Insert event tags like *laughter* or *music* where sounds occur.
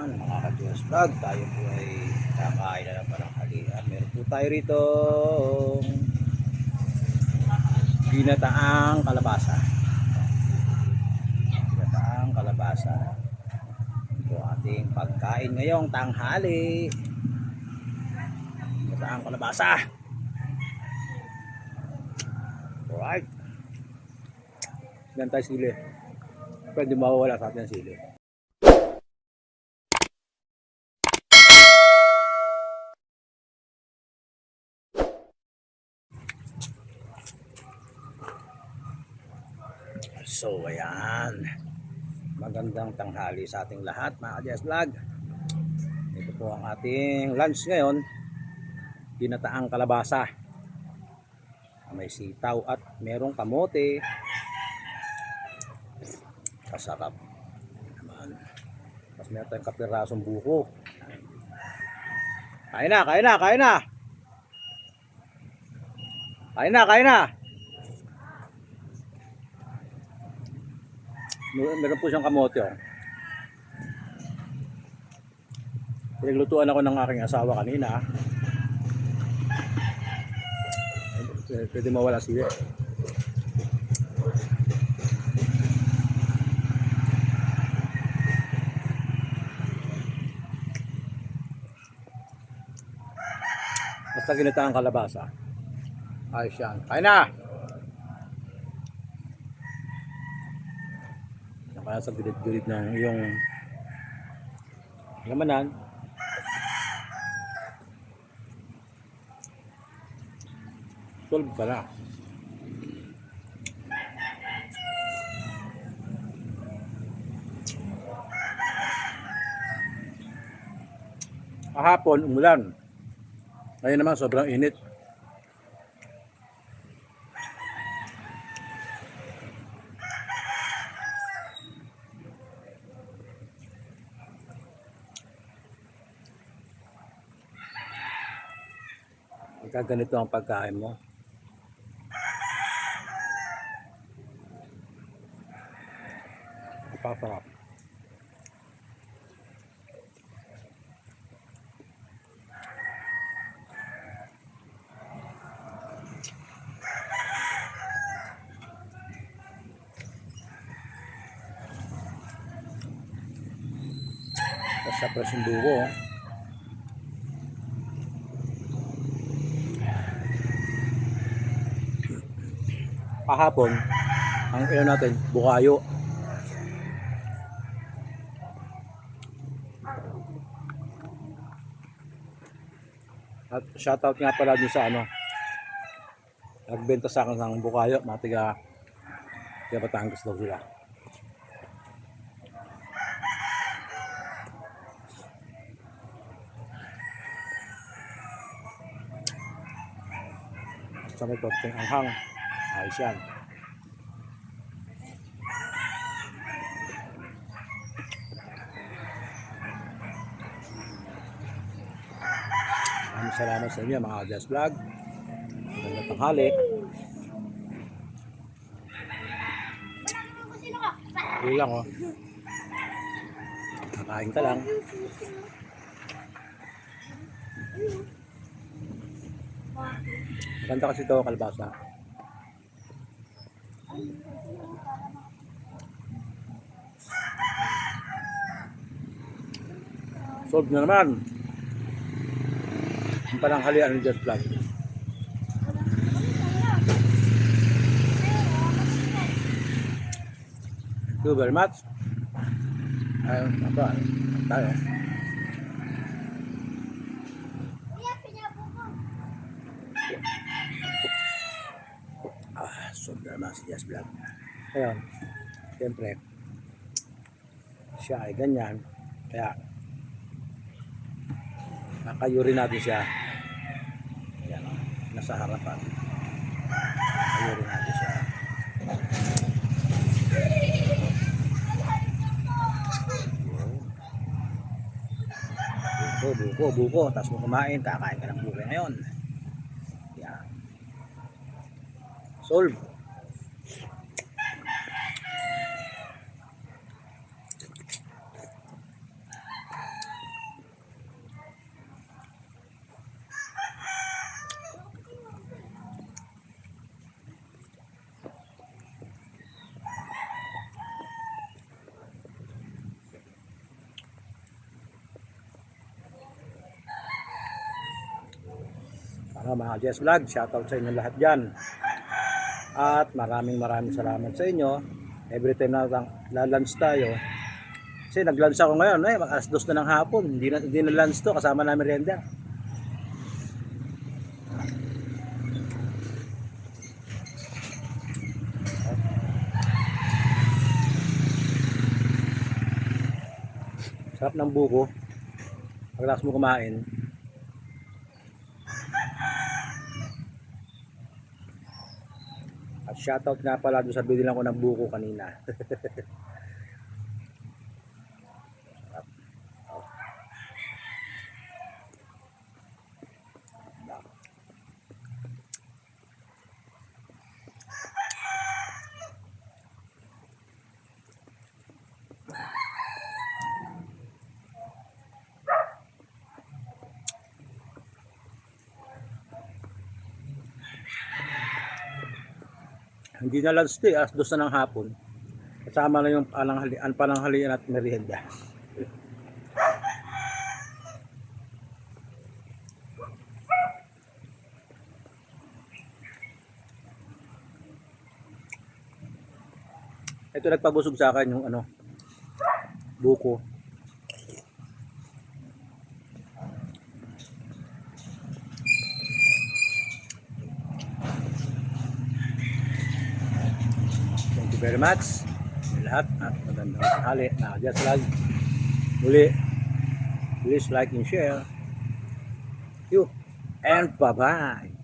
Ayan, mga ka-Diyos vlog, tayo po ay kakain na ng pananghalian. Meron po tayo rito ginataang kalabasa. Ginataang kalabasa. Ito ating pagkain ngayong tanghali. Ginataang kalabasa. Alright. Yan tayo sili. Pwede mawawala sa atin sili. So, ayan. Magandang tanghali sa ating lahat, mga Kadyas Vlog. Ito po ang ating lunch ngayon. Ginataang kalabasa. May sitaw at merong kamote. Kasarap. Naman. Tapos meron tayong kapirasong buko. Kain na, kain na, kain na! Kain na, kain na! Meron po siyang kamote oh. Pinaglutuan ako ng aking asawa kanina. Pwede- mawala siya. Basta ginita ang kalabasa. Ayos yan. Kain na! Kaya sa gilid-gilid ng iyong lamanan. Solve ka na. Kahapon, umulan. Ngayon naman, sobrang init. Pagka ganito ang pagkain mo. Napasarap. Tapos sa presong dugo, oh. Kahapon ang ino natin bukayo. At shoutout nga pala dun sa ano nagbenta sa akin ng bukayo mga tiga tiga Batangas daw sila. Sa may konting anghang ayos yan Maraming salamat sa inyo mga Jazz Vlog. Magandang tanghali. Hindi lang oh. Kakain ka lang. Maganda kasi ito kalbasa. Solve na naman. Ang pananghalian ng Jazz Vlog. Thank you very much. Ayun, ano, tayo. Jazz Vlog. Ayun, siyempre, siya ay ganyan. Kaya, nakayuri natin siya. Yan, oh, nasa harapan. Nakayuri natin siya. Buko, buko, buko. Tapos mo kumain, kakain ka ng buko ngayon. Yan. Solve. Ah, mga Jess Vlog, shoutout sa inyo lahat dyan. At maraming maraming salamat sa inyo. Every time na lalunch tayo, kasi nag-lunch ako ngayon, eh, alas dos na ng hapon. Hindi na, hindi na lunch to, kasama namin merienda. Sarap ng buko. Pagkatapos mo kumain, At shoutout nga pala doon sa binilang ko ng buko kanina. *laughs* Hindi na lunch day, alas dos na ng hapon. Kasama na yung pananghalian, pananghalian at merienda. Ito nagpabusog sa akin yung ano, buko. You very much. Lahat at magandang tanghali na just like muli. Please like and share. You and bye-bye.